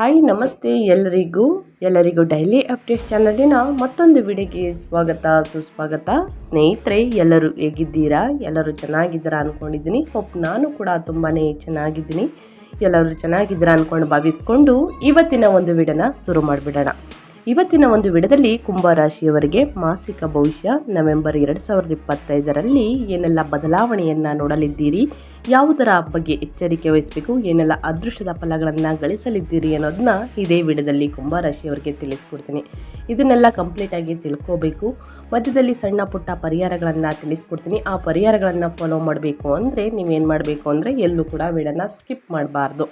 Hi, ನಮಸ್ತೆ ಎಲ್ಲರಿಗೂ ಎಲ್ಲರಿಗೂ ಡೈಲಿ ಅಪ್ಡೇಟ್ ಚಾನಲಿನ ಮತ್ತೊಂದು ವಿಡಿಯೋಗೆ ಸ್ವಾಗತ, ಸುಸ್ವಾಗತ. ಸ್ನೇಹಿತರೆ, ಎಲ್ಲರೂ ಹೇಗಿದ್ದೀರಾ? ಎಲ್ಲರೂ ಚೆನ್ನಾಗಿದ್ದೀರಾ ಅಂದ್ಕೊಂಡಿದ್ದೀನಿ ಹೋಪ್ ನಾನು ಕೂಡ ತುಂಬಾ ಚೆನ್ನಾಗಿದ್ದೀನಿ. ಎಲ್ಲರೂ ಚೆನ್ನಾಗಿದ್ದೀರಾ ಅಂದ್ಕೊಂಡು ಭಾವಿಸ್ಕೊಂಡು ಇವತ್ತಿನ ಒಂದು ವಿಡನ ಶುರು ಮಾಡಿಬಿಡೋಣ. ಇವತ್ತಿನ ಒಂದು ವಿಡದಲ್ಲಿ ಕುಂಭರಾಶಿಯವರಿಗೆ ಮಾಸಿಕ ಭವಿಷ್ಯ ನವೆಂಬರ್ ಎರಡು ಸಾವಿರದ ಇಪ್ಪತ್ತೈದರಲ್ಲಿ ಏನೆಲ್ಲ ಬದಲಾವಣೆಯನ್ನು ನೋಡಲಿದ್ದೀರಿ? ಯಾವುದರ ಬಗ್ಗೆ ಎಚ್ಚರಿಕೆ ವಹಿಸಬೇಕು, ಏನೆಲ್ಲ ಅದೃಷ್ಟದ ಫಲಗಳನ್ನು ಗಳಿಸಲಿದ್ದೀರಿ ಅನ್ನೋದನ್ನ ಇದೇ ವಿಡಿಯೋದಲ್ಲಿ ಕುಂಭರಾಶಿಯವರಿಗೆ ತಿಳಿಸ್ಕೊಡ್ತೀನಿ. ಇದನ್ನೆಲ್ಲ ಕಂಪ್ಲೀಟಾಗಿ ತಿಳ್ಕೋಬೇಕು. ಮಧ್ಯದಲ್ಲಿ ಸಣ್ಣ ಪುಟ್ಟ ಪರಿಹಾರಗಳನ್ನು ತಿಳಿಸ್ಕೊಡ್ತೀನಿ. ಆ ಪರಿಹಾರಗಳನ್ನು ಫಾಲೋ ಮಾಡಬೇಕು ಅಂದರೆ ನೀವೇನು ಮಾಡಬೇಕು ಅಂದರೆ ಎಲ್ಲೂ ಕೂಡ ವಿಡಿಯೋನ ಸ್ಕಿಪ್ ಮಾಡಬಾರ್ದು.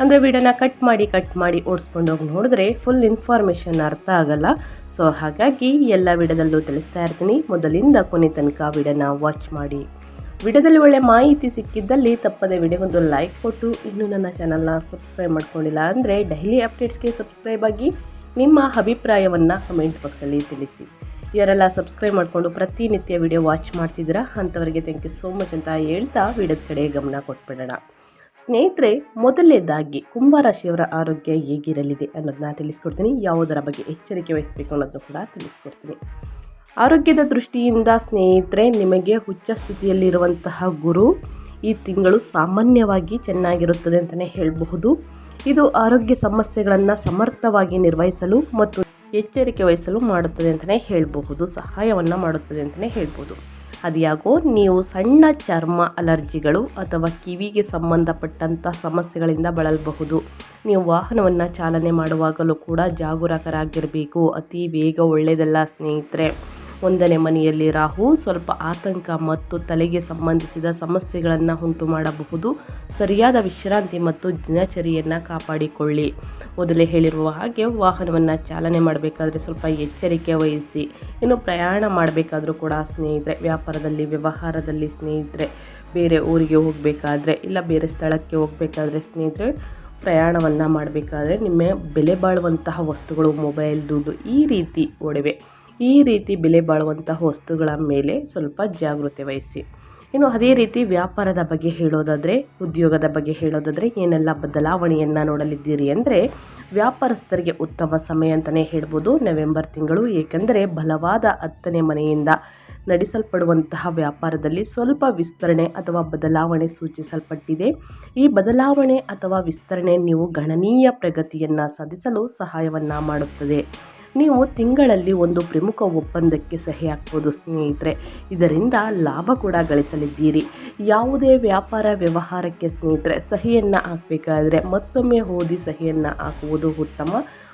ಅಂದರೆ ವಿಡಿಯೋನ ಕಟ್ ಮಾಡಿ ಕಟ್ ಮಾಡಿ ಓಡಿಸ್ಕೊಂಡು ಹೋಗಿ ನೋಡಿದ್ರೆ ಫುಲ್ ಇನ್ಫಾರ್ಮೇಷನ್ ಅರ್ಥ ಆಗಲ್ಲ. ಸೊ ಹಾಗಾಗಿ ಎಲ್ಲ ವಿಡಿಯೋದಲ್ಲೂ ತಿಳಿಸ್ತಾ ಇರ್ತೀನಿ. ಮೊದಲಿಂದ ಕೊನೆ ತನಕ ವಿಡಿಯೋನ ವಾಚ್ ಮಾಡಿ. ವಿಡಿಯೋದಲ್ಲಿ ಒಳ್ಳೆ ಮಾಹಿತಿ ಸಿಕ್ಕಿದ್ದಲ್ಲಿ ತಪ್ಪದೆ ವಿಡಿಯೋಗೊಂದು ಲೈಕ್ ಕೊಟ್ಟು ಇನ್ನೂ ನನ್ನ ಚಾನಲ್ನ ಸಬ್ಸ್ಕ್ರೈಬ್ ಮಾಡ್ಕೊಂಡಿಲ್ಲ ಅಂದರೆ ಡೈಲಿ ಅಪ್ಡೇಟ್ಸ್ಗೆ ಸಬ್ಸ್ಕ್ರೈಬ್ ಆಗಿ ನಿಮ್ಮ ಅಭಿಪ್ರಾಯವನ್ನು ಕಮೆಂಟ್ ಬಾಕ್ಸಲ್ಲಿ ತಿಳಿಸಿ. ಇವರೆಲ್ಲ ಸಬ್ಸ್ಕ್ರೈಬ್ ಮಾಡಿಕೊಂಡು ಪ್ರತಿನಿತ್ಯ ವಿಡಿಯೋ ವಾಚ್ ಮಾಡ್ತಿದ್ದೀರಾ ಅಂಥವರಿಗೆ ಥ್ಯಾಂಕ್ ಯು ಸೋ ಮಚ್ ಅಂತ ಹೇಳ್ತಾ ವಿಡಿಯೋದ ಕಡೆ ಗಮನ ಕೊಟ್ಬಿಡೋಣ. ಸ್ನೇಹಿತರೆ, ಮೊದಲನೇದಾಗಿ ಕುಂಭರಾಶಿಯವರ ಆರೋಗ್ಯ ಹೇಗಿರಲಿದೆ ಅನ್ನೋದನ್ನ ತಿಳಿಸ್ಕೊಡ್ತೀನಿ. ಯಾವುದರ ಬಗ್ಗೆ ಎಚ್ಚರಿಕೆ ವಹಿಸಬೇಕು ಅನ್ನೋದನ್ನು ಕೂಡ ತಿಳಿಸ್ಕೊಡ್ತೀನಿ. ಆರೋಗ್ಯದ ದೃಷ್ಟಿಯಿಂದ ಸ್ನೇಹಿತರೆ, ನಿಮಗೆ ಹುಚ್ಚ ಸ್ಥಿತಿಯಲ್ಲಿರುವಂತಹ ಗುರು ಈ ತಿಂಗಳು ಸಾಮಾನ್ಯವಾಗಿ ಚೆನ್ನಾಗಿರುತ್ತದೆ ಅಂತಲೇ ಹೇಳಬಹುದು. ಇದು ಆರೋಗ್ಯ ಸಮಸ್ಯೆಗಳನ್ನು ಸಮರ್ಥವಾಗಿ ನಿರ್ವಹಿಸಲು ಮತ್ತು ಎಚ್ಚರಿಕೆ ವಹಿಸಲು ಮಾಡುತ್ತದೆ ಅಂತಲೇ ಹೇಳಬಹುದು, ಸಹಾಯವನ್ನು ಮಾಡುತ್ತದೆ ಅಂತಲೇ ಹೇಳ್ಬೋದು ಅದ್ಯಾಗೋ, ನೀವು ಸಣ್ಣ ಚರ್ಮ ಅಲರ್ಜಿಗಳು ಅಥವಾ ಕಿವಿಗೆ ಸಂಬಂಧಪಟ್ಟಂಥ ಸಮಸ್ಯೆಗಳಿಂದ ಬಳಲಬಹುದು. ನೀವು ವಾಹನವನ್ನು ಚಾಲನೆ ಮಾಡುವಾಗಲೂ ಕೂಡ ಜಾಗರೂಕರಾಗಿರಬೇಕು, ಅತಿ ವೇಗ ಒಳ್ಳೆಯದಲ್ಲ ಸ್ನೇಹಿತರೆ. ಒಂದನೇ ಮನೆಯಲ್ಲಿ ರಾಹು, ಸ್ವಲ್ಪ ಆತಂಕ ಮತ್ತು ತಲೆಗೆ ಸಂಬಂಧಿಸಿದ ಸಮಸ್ಯೆಗಳನ್ನು ಉಂಟು ಮಾಡಬಹುದು. ಸರಿಯಾದ ವಿಶ್ರಾಂತಿ ಮತ್ತು ದಿನಚರಿಯನ್ನು ಕಾಪಾಡಿಕೊಳ್ಳಿ. ಮೊದಲೇ ಹೇಳಿರುವ ಹಾಗೆ ವಾಹನವನ್ನು ಚಾಲನೆ ಮಾಡಬೇಕಾದ್ರೆ ಸ್ವಲ್ಪ ಎಚ್ಚರಿಕೆ ವಹಿಸಿ. ಇನ್ನು ಪ್ರಯಾಣ ಮಾಡಬೇಕಾದರೂ ಕೂಡ ಸ್ನೇಹಿತರೆ, ವ್ಯಾಪಾರದಲ್ಲಿ, ವ್ಯವಹಾರದಲ್ಲಿ ಸ್ನೇಹಿತರೆ, ಬೇರೆ ಊರಿಗೆ ಹೋಗಬೇಕಾದ್ರೆ ಇಲ್ಲ ಬೇರೆ ಸ್ಥಳಕ್ಕೆ ಹೋಗಬೇಕಾದ್ರೆ ಸ್ನೇಹಿತರೆ, ಪ್ರಯಾಣವನ್ನು ಮಾಡಬೇಕಾದ್ರೆ ನಿಮ್ಮ ಬೆಲೆ ಬಾಳುವಂತಹ ವಸ್ತುಗಳು, ಮೊಬೈಲ್, ದುಡ್ಡು ಈ ರೀತಿ ಒಡವೆ ಈ ರೀತಿ ಬೆಲೆ ಬಾಳುವಂತಹ ವಸ್ತುಗಳ ಮೇಲೆ ಸ್ವಲ್ಪ ಜಾಗೃತಿ ವಹಿಸಿ. ಇನ್ನು ಅದೇ ರೀತಿ ವ್ಯಾಪಾರದ ಬಗ್ಗೆ ಹೇಳೋದಾದರೆ, ಉದ್ಯೋಗದ ಬಗ್ಗೆ ಹೇಳೋದಾದರೆ ಏನೆಲ್ಲ ಬದಲಾವಣೆಯನ್ನು ನೋಡಲಿದ್ದೀರಿ ಅಂದರೆ, ವ್ಯಾಪಾರಸ್ಥರಿಗೆ ಉತ್ತಮ ಸಮಯ ಅಂತಲೇ ಹೇಳ್ಬೋದು. ನವೆಂಬರ್ ತಿಂಗಳು ಏಕೆಂದರೆ ಬಲವಾದ ಹತ್ತನೇ ಮನೆಯಿಂದ ನಡೆಸಲ್ಪಡುವಂತಹ ವ್ಯಾಪಾರದಲ್ಲಿ ಸ್ವಲ್ಪ ವಿಸ್ತರಣೆ ಅಥವಾ ಬದಲಾವಣೆ ಸೂಚಿಸಲ್ಪಟ್ಟಿದೆ. ಈ ಬದಲಾವಣೆ ಅಥವಾ ವಿಸ್ತರಣೆ ನೀವು ಗಣನೀಯ ಪ್ರಗತಿಯನ್ನು ಸಾಧಿಸಲು ಸಹಾಯವನ್ನು ಮಾಡುತ್ತದೆ. ನೀವು ತಿಂಗಳಲ್ಲಿ ಒಂದು ಪ್ರಮುಖ ಒಪ್ಪಂದಕ್ಕೆ ಸಹಿ ಹಾಕ್ಬೋದು ಸ್ನೇಹಿತರೆ. ಇದರಿಂದ ಲಾಭ ಕೂಡ ಗಳಿಸಲಿದ್ದೀರಿ. ಯಾವುದೇ ವ್ಯಾಪಾರ ವ್ಯವಹಾರಕ್ಕೆ ಸ್ನೇಹಿತರೆ, ಸಹಿಯನ್ನು ಹಾಕಬೇಕಾದ್ರೆ ಮತ್ತೊಮ್ಮೆ ಓದಿ ಸಹಿಯನ್ನು ಹಾಕುವುದು ಉತ್ತಮ.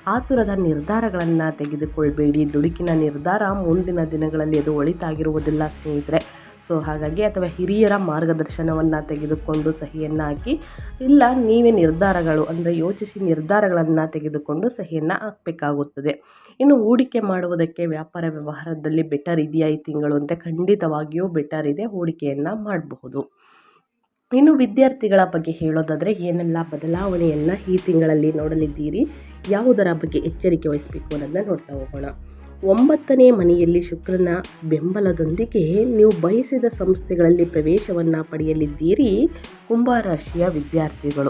ಆತುರದ ನಿರ್ಧಾರಗಳನ್ನು ತೆಗೆದುಕೊಳ್ಬೇಡಿ. ದುಡುಕಿನ ನಿರ್ಧಾರ ಮುಂದಿನ ದಿನಗಳಲ್ಲಿ ಅದು ಒಳಿತಾಗಿರುವುದಿಲ್ಲ ಸ್ನೇಹಿತರೆ. ಸೊ ಹಾಗಾಗಿ ಅಥವಾ ಹಿರಿಯರ ಮಾರ್ಗದರ್ಶನವನ್ನು ತೆಗೆದುಕೊಂಡು ಸಹಿಯನ್ನು ಹಾಕಿ ಇಲ್ಲ ನೀವೇ ನಿರ್ಧಾರಗಳು ಅಂದರೆ ಯೋಚಿಸಿ ನಿರ್ಧಾರಗಳನ್ನು ತೆಗೆದುಕೊಂಡು ಸಹಿಯನ್ನು ಹಾಕಬೇಕಾಗುತ್ತದೆ. ಇನ್ನು ಹೂಡಿಕೆ ಮಾಡುವುದಕ್ಕೆ ವ್ಯಾಪಾರ ವ್ಯವಹಾರದಲ್ಲಿ ಬೆಟರ್ ಇದೆಯಾ ಈ ತಿಂಗಳು ಅಂತ ಖಂಡಿತವಾಗಿಯೂ ಬೆಟರ್ ಇದೆ, ಹೂಡಿಕೆಯನ್ನು ಮಾಡಬಹುದು. ಇನ್ನು ವಿದ್ಯಾರ್ಥಿಗಳ ಬಗ್ಗೆ ಹೇಳೋದಾದರೆ, ಏನೆಲ್ಲ ಬದಲಾವಣೆಯನ್ನು ಈ ತಿಂಗಳಲ್ಲಿ ನೋಡಲಿದ್ದೀರಿ, ಯಾವುದರ ಬಗ್ಗೆ ಎಚ್ಚರಿಕೆ ವಹಿಸಬೇಕು ಅನ್ನೋದನ್ನ ನೋಡ್ತಾ ಹೋಗೋಣ. ಒಂಬತ್ತನೇ ಮನೆಯಲ್ಲಿ ಶುಕ್ರನ ಬೆಂಬಲದೊಂದಿಗೆ ನೀವು ಬಯಸಿದ ಸಂಸ್ಥೆಗಳಲ್ಲಿ ಪ್ರವೇಶವನ್ನು ಪಡೆಯಲಿದ್ದೀರಿ, ಕುಂಭರಾಶಿಯ ವಿದ್ಯಾರ್ಥಿಗಳು.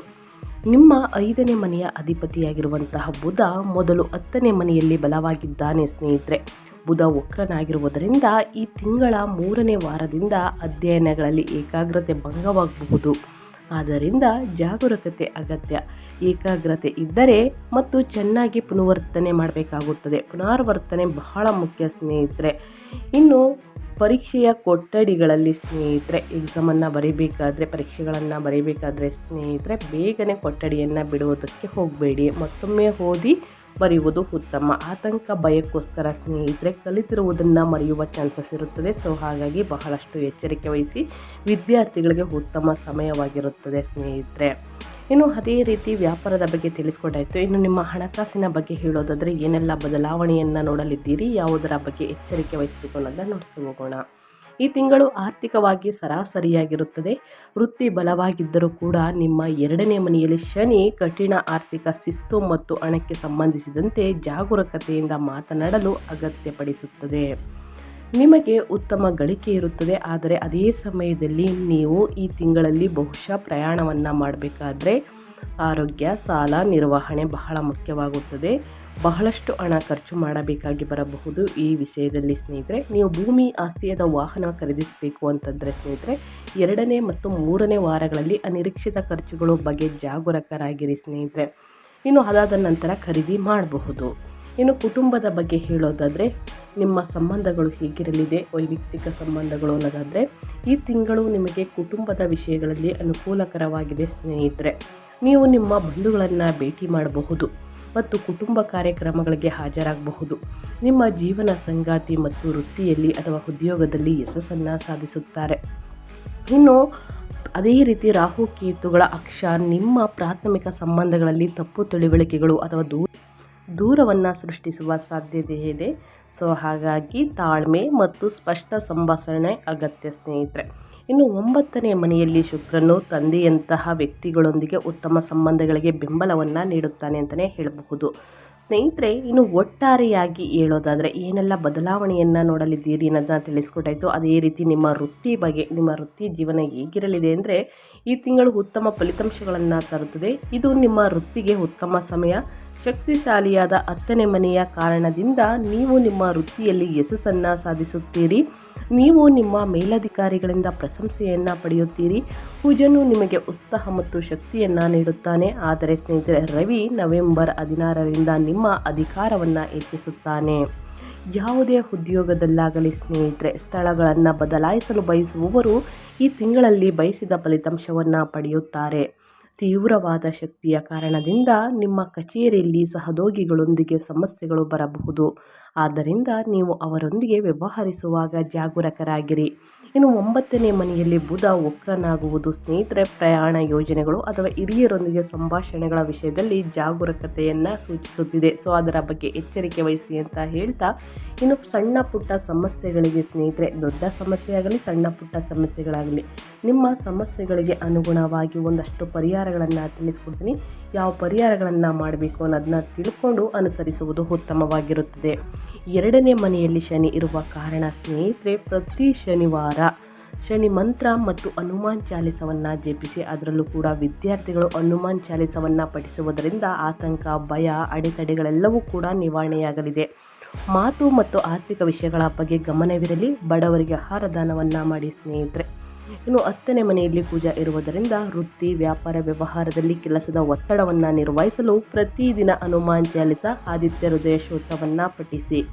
ನಿಮ್ಮ ಐದನೇ ಮನೆಯ ಅಧಿಪತಿಯಾಗಿರುವಂತಹ ಬುಧ ಮೊದಲು ಹತ್ತನೇ ಮನೆಯಲ್ಲಿ ಬಲವಾಗಿದ್ದಾನೆ ಸ್ನೇಹಿತರೆ. ಬುಧ ವಕ್ರನಾಗಿರುವುದರಿಂದ ಈ ತಿಂಗಳ ಮೂರನೇ ವಾರದಿಂದ ಅಧ್ಯಯನಗಳಲ್ಲಿ ಏಕಾಗ್ರತೆ ಭಂಗವಾಗಬಹುದು. ಆದ್ದರಿಂದ ಜಾಗರೂಕತೆ ಅಗತ್ಯ. ಏಕಾಗ್ರತೆ ಇದ್ದರೆ ಮತ್ತು ಚೆನ್ನಾಗಿ ಪುನರ್ವರ್ತನೆ ಮಾಡಬೇಕಾಗುತ್ತದೆ. ಪುನರ್ವರ್ತನೆ ಬಹಳ ಮುಖ್ಯ, ಸ್ನೇಹಿತರೆ. ಇನ್ನು ಪರೀಕ್ಷೆಯ ಕೊಠಡಿಗಳಲ್ಲಿ, ಸ್ನೇಹಿತರೆ, ಎಕ್ಸಾಮನ್ನು ಬರೀಬೇಕಾದ್ರೆ, ಪರೀಕ್ಷೆಗಳನ್ನು ಬರೀಬೇಕಾದ್ರೆ, ಸ್ನೇಹಿತರೆ, ಬೇಗನೆ ಕೊಠಡಿಯನ್ನು ಬಿಡುವುದಕ್ಕೆ ಹೋಗಬೇಡಿ. ಮತ್ತೊಮ್ಮೆ ಓದಿ ಬರೆಯುವುದು ಉತ್ತಮ. ಆತಂಕ, ಭಯಕ್ಕೋಸ್ಕರ ಸ್ನೇಹಿತರೆ, ಕಲಿತಿರುವುದನ್ನು ಮರೆಯುವ ಚಾನ್ಸಸ್ ಇರುತ್ತದೆ. ಸೊ ಹಾಗಾಗಿ ಬಹಳಷ್ಟು ಎಚ್ಚರಿಕೆ ವಹಿಸಿ ವಿದ್ಯಾರ್ಥಿಗಳಿಗೆ ಉತ್ತಮ ಸಮಯವಾಗಿರುತ್ತದೆ ಸ್ನೇಹಿತರೆ. ಇನ್ನು ಅದೇ ರೀತಿ ವ್ಯಾಪಾರದ ಬಗ್ಗೆ ತಿಳಿಸ್ಕೊಟ್ಟಾಯಿತು ಇನ್ನು ನಿಮ್ಮ ಹಣಕಾಸಿನ ಬಗ್ಗೆ ಹೇಳೋದಾದರೆ ಏನೆಲ್ಲ ಬದಲಾವಣೆಯನ್ನು ನೋಡಲಿದ್ದೀರಿ? ಯಾವುದರ ಬಗ್ಗೆ ಎಚ್ಚರಿಕೆ ವಹಿಸಬೇಕು ಅನ್ನೋದನ್ನ ನೋಡ್ತಾ ಹೋಗೋಣ. ಈ ತಿಂಗಳು ಆರ್ಥಿಕವಾಗಿ ಸರಾಸರಿಯಾಗಿರುತ್ತದೆ. ವೃತ್ತಿ ಬಲವಾಗಿದ್ದರೂ ಕೂಡ ನಿಮ್ಮ ಎರಡನೇ ಮನೆಯಲ್ಲಿ ಶನಿ, ಕಠಿಣ ಆರ್ಥಿಕ ಶಿಸ್ತು ಮತ್ತು ಹಣಕ್ಕೆ ಸಂಬಂಧಿಸಿದಂತೆ ಜಾಗರೂಕತೆಯಿಂದ ಮಾತನಾಡಲು ಅಗತ್ಯಪಡಿಸುತ್ತದೆ. ನಿಮಗೆ ಉತ್ತಮ ಗಳಿಕೆ ಇರುತ್ತದೆ. ಆದರೆ ಅದೇ ಸಮಯದಲ್ಲಿ ನೀವು ಈ ತಿಂಗಳಲ್ಲಿ ಬಹುಶಃ ಪ್ರಯಾಣವನ್ನು ಮಾಡಬೇಕಾದ್ರೆ ಆರೋಗ್ಯ, ಸಾಲ, ನಿರ್ವಹಣೆ ಬಹಳ ಮುಖ್ಯವಾಗುತ್ತದೆ. ಬಹಳಷ್ಟು ಹಣ ಖರ್ಚು ಮಾಡಬೇಕಾಗಿ ಬರಬಹುದು ಈ ವಿಷಯದಲ್ಲಿ ಸ್ನೇಹಿತರೆ. ನೀವು ಭೂಮಿ ಆಸ್ತಿಯಾದ ವಾಹನ ಖರೀದಿಸಬೇಕು ಅಂತಂದರೆ ಸ್ನೇಹಿತರೆ, ಎರಡನೇ ಮತ್ತು ಮೂರನೇ ವಾರಗಳಲ್ಲಿ ಅನಿರೀಕ್ಷಿತ ಖರ್ಚುಗಳು ಬಗ್ಗೆ ಜಾಗರೂಕರಾಗಿರಿ ಸ್ನೇಹಿತರೆ. ಇನ್ನು ಅದಾದ ನಂತರ ಖರೀದಿ ಮಾಡಬಹುದು. ಇನ್ನು ಕುಟುಂಬದ ಬಗ್ಗೆ ಹೇಳೋದಾದರೆ, ನಿಮ್ಮ ಸಂಬಂಧಗಳು ಹೇಗಿರಲಿದೆ, ವೈಯಕ್ತಿಕ ಸಂಬಂಧಗಳು ಅನ್ನೋದಾದರೆ, ಈ ತಿಂಗಳು ನಿಮಗೆ ಕುಟುಂಬದ ವಿಷಯಗಳಲ್ಲಿ ಅನುಕೂಲಕರವಾಗಿದೆ ಸ್ನೇಹಿತರೆ. ನೀವು ನಿಮ್ಮ ಬಂಧುಗಳನ್ನು ಭೇಟಿ ಮಾಡಬಹುದು. ಮತ್ತು ಕುಟುಂಬ ಕಾರ್ಯಕ್ರಮಗಳಿಗೆ ಹಾಜರಾಗಬಹುದು. ನಿಮ್ಮ ಜೀವನ ಸಂಗಾತಿ ಮತ್ತು ವೃತ್ತಿಯಲ್ಲಿ ಅಥವಾ ಉದ್ಯೋಗದಲ್ಲಿ ಯಶಸ್ಸನ್ನು ಸಾಧಿಸುತ್ತಾರೆ. ಇನ್ನು ಅದೇ ರೀತಿ ರಾಹು ಕೇತುಗಳ ಅಕ್ಷ ನಿಮ್ಮ ಪ್ರಾಥಮಿಕ ಸಂಬಂಧಗಳಲ್ಲಿ ತಪ್ಪು ತಿಳುವಳಿಕೆಗಳು ಅಥವಾ ದೂರ ದೂರವನ್ನು ಸೃಷ್ಟಿಸುವ ಸಾಧ್ಯತೆ ಇದೆ ಸೊ ಹಾಗಾಗಿ ತಾಳ್ಮೆ ಮತ್ತು ಸ್ಪಷ್ಟ ಸಂಭಾಷಣೆ ಅಗತ್ಯ ಸ್ನೇಹಿತರೆ. ಇನ್ನು ಒಂಬತ್ತನೇ ಮನೆಯಲ್ಲಿ ಶುಕ್ರನು ತಂದೆಯಂತಹ ವ್ಯಕ್ತಿಗಳೊಂದಿಗೆ ಉತ್ತಮ ಸಂಬಂಧಗಳಿಗೆ ಬೆಂಬಲವನ್ನು ನೀಡುತ್ತಾನೆ ಅಂತಲೇ ಹೇಳಬಹುದು. ಸ್ನೇಹಿತರೆ, ಇನ್ನು ಒಟ್ಟಾರೆಯಾಗಿ ಹೇಳೋದಾದರೆ ಏನೆಲ್ಲ ಬದಲಾವಣೆಯನ್ನು ನೋಡಲಿದ್ದೀರಿ ಅನ್ನೋದನ್ನ ತಿಳಿಸ್ಕೊಟ್ಟಾಯಿತು. ಅದೇ ರೀತಿ ನಿಮ್ಮ ವೃತ್ತಿ ಬಗ್ಗೆ, ನಿಮ್ಮ ವೃತ್ತಿ ಜೀವನ ಹೇಗಿರಲಿದೆ ಅಂದರೆ ಈ ತಿಂಗಳು ಉತ್ತಮ ಫಲಿತಾಂಶಗಳನ್ನು ತರುತ್ತದೆ. ಇದು ನಿಮ್ಮ ವೃತ್ತಿಗೆ ಉತ್ತಮ ಸಮಯ, ಶಕ್ತಿಶಾಲಿಯಾದ ಹತ್ತನೇ ಮನೆಯ ಕಾರಣದಿಂದ ನೀವು ನಿಮ್ಮ ವೃತ್ತಿಯಲ್ಲಿ ಯಶಸ್ಸನ್ನು ಸಾಧಿಸುತ್ತೀರಿ. ನೀವು ನಿಮ್ಮ ಮೇಲಧಿಕಾರಿಗಳಿಂದ ಪ್ರಶಂಸೆಯನ್ನು ಪಡೆಯುತ್ತೀರಿ. ಕುಜನು ನಿಮಗೆ ಉತ್ಸಾಹ ಮತ್ತು ಶಕ್ತಿಯನ್ನು ನೀಡುತ್ತಾನೆ. ಆದರೆ ಸ್ನೇಹಿತರೆ, ರವಿ ನವೆಂಬರ್ ಹದಿನಾರರಿಂದ ನಿಮ್ಮ ಅಧಿಕಾರವನ್ನು ಹೆಚ್ಚಿಸುತ್ತಾನೆ. ಯಾವುದೇ ಉದ್ಯೋಗದಲ್ಲಾಗಲಿ ಸ್ನೇಹಿತರೆ, ಸ್ಥಳಗಳನ್ನು ಬದಲಾಯಿಸಲು ಬಯಸುವವರು ಈ ತಿಂಗಳಲ್ಲಿ ಬಯಸಿದ ಫಲಿತಾಂಶವನ್ನು ಪಡೆಯುತ್ತಾರೆ. ತೀವ್ರವಾದ ಶಕ್ತಿಯ ಕಾರಣದಿಂದ ನಿಮ್ಮ ಕಚೇರಿಯಲ್ಲಿ ಸಹೋದ್ಯೋಗಿಗಳೊಂದಿಗೆ ಸಮಸ್ಯೆಗಳು ಬರಬಹುದು. ಆದ್ದರಿಂದ ನೀವು ಅವರೊಂದಿಗೆ ವ್ಯವಹರಿಸುವಾಗ ಜಾಗರೂಕರಾಗಿರಿ. ಇನ್ನು ಒಂಬತ್ತನೇ ಮನೆಯಲ್ಲಿ ಬುಧ ವಕ್ರನಾಗುವುದು ಸ್ನೇಹಿತರೆ, ಪ್ರಯಾಣ ಯೋಜನೆಗಳು ಅಥವಾ ಹಿರಿಯರೊಂದಿಗೆ ಸಂಭಾಷಣೆಗಳ ವಿಷಯದಲ್ಲಿ ಜಾಗರೂಕತೆಯನ್ನು ಸೂಚಿಸುತ್ತಿದೆ. ಸೊ ಅದರ ಬಗ್ಗೆ ಎಚ್ಚರಿಕೆ ವಹಿಸಿ ಅಂತ ಹೇಳ್ತಾ, ಇನ್ನು ಸಣ್ಣ ಪುಟ್ಟ ಸಮಸ್ಯೆಗಳಿಗೆ ಸ್ನೇಹಿತರೆ, ದೊಡ್ಡ ಸಮಸ್ಯೆ ಆಗಲಿ, ಸಣ್ಣ ಪುಟ್ಟ ಸಮಸ್ಯೆಗಳಾಗಲಿ, ನಿಮ್ಮ ಸಮಸ್ಯೆಗಳಿಗೆ ಅನುಗುಣವಾಗಿ ಒಂದಷ್ಟು ಪರಿಹಾರಗಳನ್ನು ತಿಳಿಸ್ಕೊಡ್ತೀನಿ. ಯಾವ ಪರಿಹಾರಗಳನ್ನು ಮಾಡಬೇಕು ಅನ್ನೋದನ್ನ ತಿಳ್ಕೊಂಡು ಅನುಸರಿಸುವುದು ಉತ್ತಮವಾಗಿರುತ್ತದೆ. ಎರಡನೇ ಮನೆಯಲ್ಲಿ ಶನಿ ಇರುವ ಕಾರಣ ಸ್ನೇಹಿತರೆ, ಪ್ರತಿ ಶನಿವಾರ ಶನಿ ಮಂತ್ರ ಮತ್ತು ಹನುಮಾನ್ ಚಾಲಿಸವನ್ನು ಜಪಿಸಿ, ಅದರಲ್ಲೂ ಕೂಡ ವಿದ್ಯಾರ್ಥಿಗಳು ಹನುಮಾನ್ ಚಾಲಿಸವನ್ನು ಪಠಿಸುವುದರಿಂದ ಆತಂಕ, ಭಯ, ಅಡೆತಡೆಗಳೆಲ್ಲವೂ ಕೂಡ ನಿವಾರಣೆಯಾಗಲಿದೆ. ಮಾತು ಮತ್ತು ಆರ್ಥಿಕ ವಿಷಯಗಳ ಬಗ್ಗೆ ಗಮನವಿರಲಿ. ಬಡವರಿಗೆ ಆಹಾರ ದಾನವನ್ನು ಮಾಡಿ ಸ್ನೇಹಿತರೆ. ಇನ್ನು ಹತ್ತನೇ ಮನೆಯಲ್ಲಿ ಪೂಜಾ ಇರುವುದರಿಂದ ವೃತ್ತಿ, ವ್ಯಾಪಾರ ವ್ಯವಹಾರದಲ್ಲಿ ಕೆಲಸದ ಒತ್ತಡವನ್ನು ನಿರ್ವಹಿಸಲು ಪ್ರತಿದಿನ ಹನುಮಾನ್ ಚಾಲಿಸ, ಆದಿತ್ಯ ಹೃದಯ ಶ್ರೋತವನ್ನು ಪಠಿಸಿ.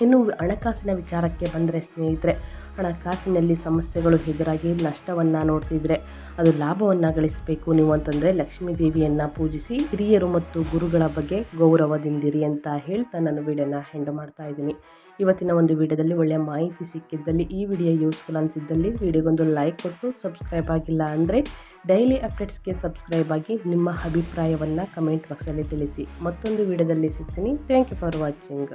ಇನ್ನು ಹಣಕಾಸಿನ ವಿಚಾರಕ್ಕೆ ಬಂದರೆ ಸ್ನೇಹಿತರೆ ಹಣಕಾಸಿನಲ್ಲಿ ಸಮಸ್ಯೆಗಳು ಎದುರಾಗಿ ನಷ್ಟವನ್ನು ನೋಡ್ತಿದ್ರೆ ಅದು ಲಾಭವನ್ನು ಗಳಿಸಬೇಕು. ನೀವು ಅಂತಂದರೆ ಲಕ್ಷ್ಮೀ ದೇವಿಯನ್ನು ಪೂಜಿಸಿ ಹಿರಿಯರು ಮತ್ತು ಗುರುಗಳ ಬಗ್ಗೆ ಗೌರವದಿಂದಿರಿ ಅಂತ ಹೇಳ್ತಾ ನಾನು ವಿಡಿಯೋನ ಹೆಂಡು ಮಾಡ್ತಾ ಇದ್ದೀನಿ. ಇವತ್ತಿನ ಒಂದು ವಿಡಿಯೋದಲ್ಲಿ ಒಳ್ಳೆಯ ಮಾಹಿತಿ ಸಿಕ್ಕಿದ್ದಲ್ಲಿ ಈ ವಿಡಿಯೋ ಯೂಸ್ಫುಲ್ ಅನಿಸಿದ್ದಲ್ಲಿ ವಿಡಿಯೋಗೊಂದು ಲೈಕ್ ಕೊಟ್ಟು ಸಬ್ಸ್ಕ್ರೈಬ್ ಆಗಿಲ್ಲ ಅಂದರೆ ಡೈಲಿ ಅಪ್ಡೇಟ್ಸ್ಗೆ ಸಬ್ಸ್ಕ್ರೈಬ್ ಆಗಿ ನಿಮ್ಮ ಅಭಿಪ್ರಾಯವನ್ನು ಕಮೆಂಟ್ ಬಾಕ್ಸಲ್ಲಿ ತಿಳಿಸಿ. ಮತ್ತೊಂದು ವಿಡಿಯೋದಲ್ಲಿ ಸಿಗ್ತೀನಿ. Thank you for watching